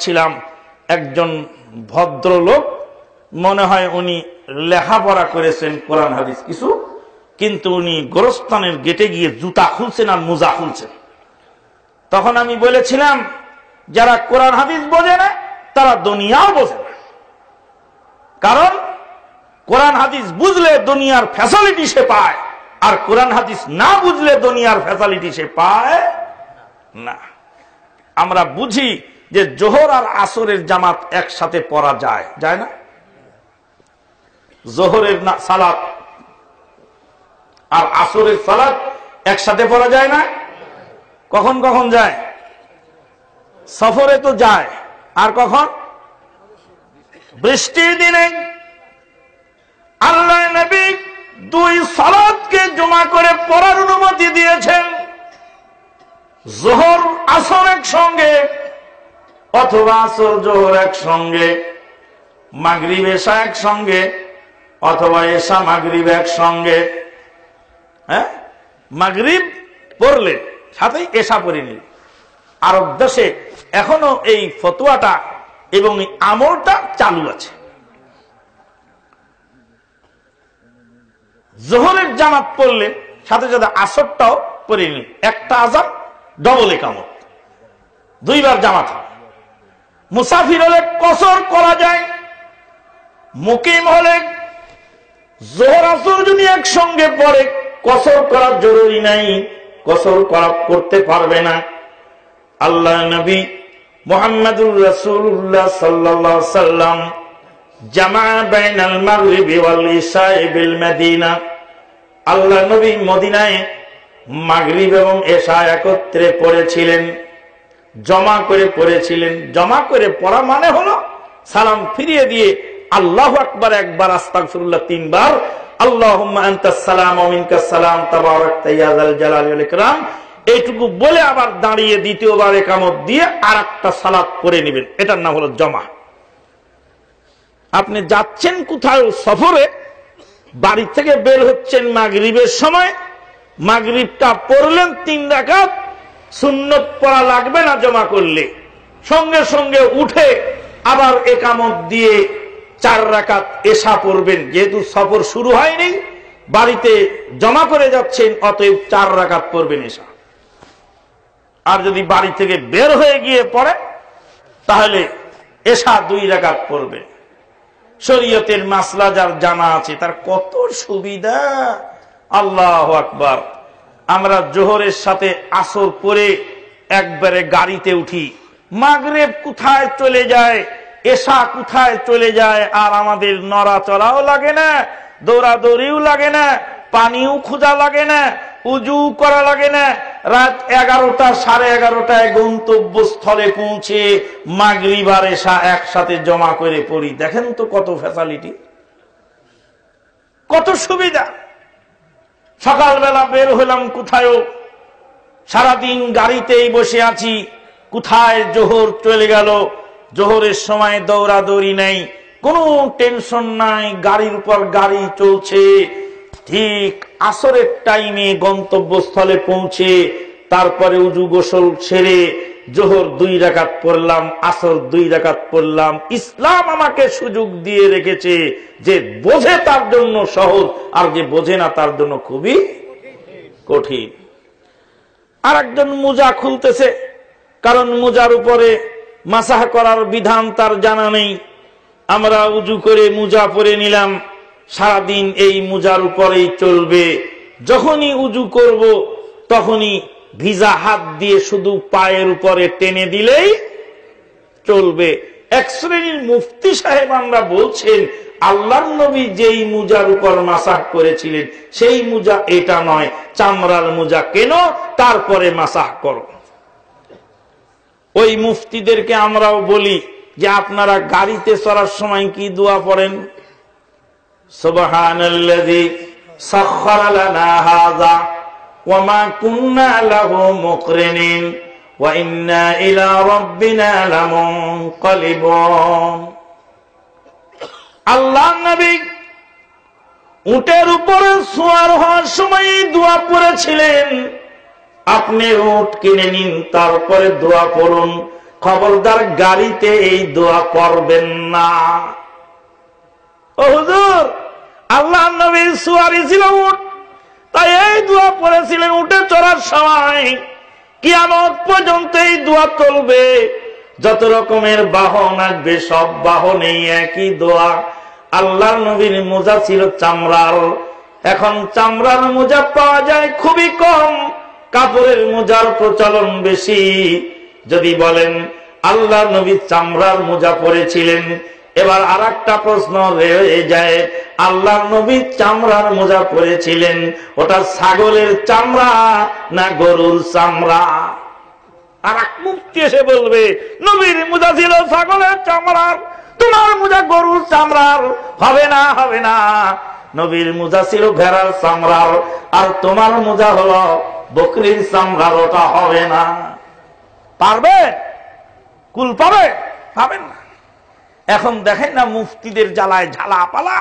যাচ্ছিলাম একজন ভদ্রলোক, মনে হয় উনি লেখাপড়া করেছেন কোরআন হাদিস কিছু, কিন্তু উনি গোরস্থানের গেটে গিয়ে জুতা খুলছেন আর মোজা খুলছেন। তখন আমি বলেছিলাম, যারা কোরআন হাদিস বোঝে না, তারা দুনিয়াও বোঝে না। কারণ, কোরআন হাদিস বুঝলে দুনিয়ার ফ্যাসিলিটি সে পায়, আর কোরআন হাদিস না বুঝলে দুনিয়ার ফ্যাসিলিটি সে পায় না। আমরা বুঝি যে জোহর আর আসরের জামাত একসাথে পড়া যায়। যায় না? জোহরের সালাত আর আসরের সালাত একসাথে পড়া যায় না? কখন কখন যায়? সফরে তো যায়। আর কখন? বৃষ্টির দিনে। আল্লাহ নবী দুই সালাদকে জমা করে পড়ার অনুমতি দিয়েছেন। জোহর আসর একসঙ্গে অথবা আসর, জোহর একসঙ্গে, মাগরিব এসা একসঙ্গে, অথবা এসা মাগরিব একসঙ্গে। হ্যাঁ? মাগরিব পড়লে সাথে এসা পড়ে নিল। আরব দেশে এখনও এই ফতুয়াটা এবং এই আমলটা চালু আছে। জোহরের জামাত পড়লে, সাথে সাথে আসরটাও পড়ে নিল। একটা আজান ডবল একামত। দুইবার জামাত হয়। মুসাফির হলে কসর করা যায়, মুকিম হলে জোহর আসর যদি একসঙ্গে পড়ে, কসর করার জরুরি নাই, কসর করা করতে পারবে না। আল্লাহ নবী মোহাম্মদুর রসুল্লাহ সাল্লাহ সাল্লাম জামা বাইনাল মাগরিবি ওয়াল ইশাই মদিনা, আল্লাহ নবী মদিনায় মাগরিব এবং এশা একত্রে পড়েছিলেন। জমা করে পড়েছিলেন। জমা করে পড়া মানে হলো সালাম ফিরিয়ে দিয়ে আল্লাহ আকবার একবার আস্তাগফিরুল্লাহ তিনবার এইটুকু বলে আবার দাঁড়িয়ে দ্বিতীয়বার একামত দিয়ে আর একটা সালাত করে নেবেন। এটার নাম হলো জমা। আপনি যাচ্ছেন কোথাও সফরে, বাড়ি থেকে বের হচ্ছেন মাগরিবের সময়, মাগরিবটা পড়লেন তিন রাকাত সুন্নত পড়া লাগবে না জমা করলে। সঙ্গে সঙ্গে উঠে আবার একামত দিয়ে চার রাকাত এসা পড়বেন। যেহেতু সফর শুরু হয়নি, বাড়িতে জমা করে যাচ্ছেন, অতএব চার রাকাত পড়বেন এসা আর যদি বাড়ি থেকে বের হয়ে গিয়ে পড়ে, তাহলে এসা দুই রাকাত পড়বে শরীয়তের মাসলা যার জানা আছে, তার কত সুবিধা? আল্লাহ আকবার। আমরা জোহরের সাথে আসর করে একবারে গাড়িতে উঠি। মাগরেব কোথায় চলে যায়? এসা কোথায় চলে যায়? আর আমাদের নড়া চড়াও লাগে না, দৌড়াদৌড়িও লাগে না, পানিও খোঁজা লাগে না, উজু করা লাগে না। রাত এগারোটা, সাড়ে এগারোটায় গন্তব্যস্থলে পৌঁছে মাগরিবার এসা একসাথে জমা করে পড়ি। দেখেন তো কত ফ্যাসালিটি কত সুবিধা। সকালবেলা বের হলাম কোথায়ও? সারাদিন গাড়িতেই বসে আছি। কোথায় জোহর চলে গেল? জোহরের সময় দৌড়াদৌড়ি নেই। কোনো টেনশন নাই, গাড়ির উপর গাড়ি চলছে। ঠিক আসরের টাইমে গন্তব্যস্থলে পৌঁছে, তারপরে উজু গোসল ছেড়ে জোহর দুই রাকাত পড়লাম, আসর দুই রাকাত পড়লাম। ইসলাম আমাকে সুযোগ দিয়ে রেখেছে যে বোঝে তার জন্য সহজ, আর যে বোঝে না তার জন্য খুবই কঠিন। আর একজন মোজা খুলতেছে, কারণ মোজার উপরে মাসাহ করার বিধান তার জানা নেই। আমরা উজু করে মোজা পরে নিলাম, সারাদিন এই মোজার উপরেই চলবে। যখনই উজু করব, তখনই ভিজা হাত দিয়ে শুধু পায়ের উপরে টেনে দিলেই চলবে। এক শ্রেণির মুফতি সাহেব আমরা বলছেন আল্লাহ নবী যেই মুজার উপর মাসাহ করেছিলেন, সেই মুজা এটা নয়, চামড়ার মুজা কেন? তারপরে মাসাহ করো। ওই মুফতিদেরকে আমরাও বলি যে আপনারা গাড়িতে চড়ার সময় কি দোয়া পড়েন? সুবহানাল্লাযী নবী উটের উপরে সোয়ার হওয়ার সময় দোয়া পড়েছিলেন, আপনি উট কিনে নিন, তারপরে দোয়া করুন, খবরদার গাড়িতে এই দোয়া করবেন না। হুজুর আল্লাহ নবীর সুয়ারি ছিল উঠ পড়েছিলেন উঠে চড়ার সময় কিয়ামত পর্যন্ত এই দোয়া চলবে। যত রকমের বাহন আসবে, সব বাহনেই একই দোয়া। আল্লাহর নবীর মোজা ছিল চামড়ার এখন চামড়ার মোজা পাওয়া যায় খুবই কম, কাপড়ের মোজার প্রচলন বেশি। যদি বলেন আল্লাহ নবী চামড়ার মোজা পরেছিলেন এবার আর একটা প্রশ্ন রয়ে যায়। আল্লাহ নবী চামড়ার মোজা পরেছিলেন। ওটা ছাগলের চামড়া না গরুর চামড়া? আর এক মুক্তি এসে বলবে, নবীর মোজা ছিল ছাগলের চামড়ার, তোমার মোজা গরুর চামড়ার। হবে না হবে না। নবীর মোজা ছিল ভেড়ার চামড়ার, আর তোমার মোজা হলো বকরির চামড়ার, ওটা হবে না। পারবে? কুল পাবে? পাবেন না। এখন দেখেন না মুফতিদের জ্বালায় ঝালা পালা